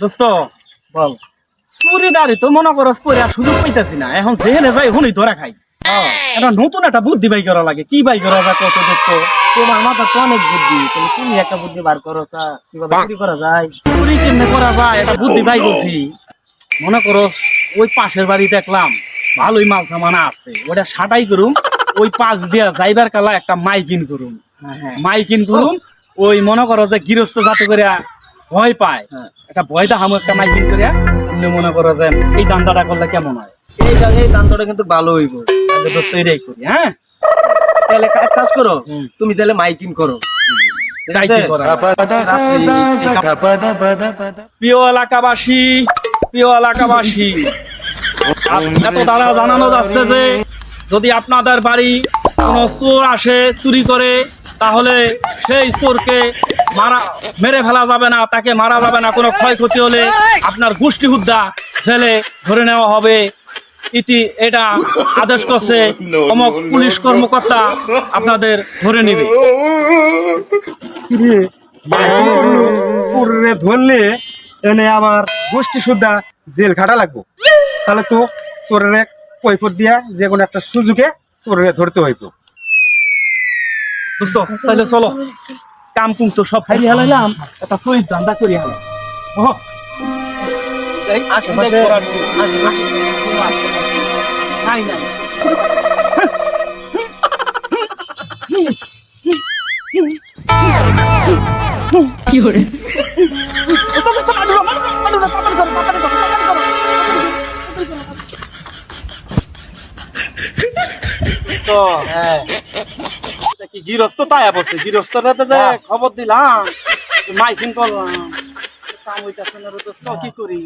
দোস্ত বল। চুরিদারি তো মনে করস করে আর সুযোগ পাইতাছি না। এখন যেহেনে যাই হুনই ধরা খাই। এটা নতুন একটা বুদ্ধি বাই করা লাগে। কি বাই করা যায় কত দোস্ত? তোমার মাথা তো অনেক বুদ্ধি। তুমি তুমি একটা বুদ্ধি বার করো তা? কীভাবে চুরি করা যায়? চুরি কেমনে করা যায়? এটা বুদ্ধি বাই করছি মনে করস ওই পাশের বাড়ি দেখলাম ভালোই মাল সামানা আছে। ওটা সাটাই করুম ওই পাঁচ দিয়া যাইবার কালা একটা মাইকিন করুম। হ্যাঁ হ্যাঁ। মাইকিন করুম ওই মনে করো যে গৃহস্থ যাতে করে ভয় পায়। হ্যাঁ। একটা ভয় দেখামো একটা মনে করো যে এই করলে কেমন হয়? এই এই দান্তটা কিন্তু ভালো হইব। দোস্ত এটাই করি হ্যাঁ? তাহলে এক কাজ করো তুমি তাহলে মাইকিং করো। প্রিয় এলাকাবাসী প্রিয় এলাকাবাসী এত দ্বারা জানানো যাচ্ছে যে যদি আপনাদের বাড়ি কোনো চোর আসে চুরি করে তাহলে সেই চোরকে মারা, মেরে ফেলা যাবে না, তাকে মারা যাবে না, কোনো ক্ষয়ক্ষতি হলে আপনার গোষ্ঠী হুদ্দা জেলে ধরে নেওয়া হবে। ইতি এটা আদেশ করছে অমক পুলিশ কর্মকর্তা আপনাদের ধরে নেবে। ধরলে এনে আমার গোষ্ঠী সুদ্ধা জেল খাটা লাগবো। তাহলে তো চোরের কৈফত দিয়া যে কোনো একটা সুযোগে চোরে ধরতে হইব। দোস্ত তাহলে চলো। কাম কুম তো সব খাইয়ে হালাইলাম একটা শরীর দান্দা করি আশেপাশে নাই নাই। তো হ্যাঁ। কি গৃহস্থ তাই বলছে? গৃহস্থর হাতে যে হ্যাঁ। খবর দিলাম মাইকিং করলাম। কাম হইতাছে না কি করি?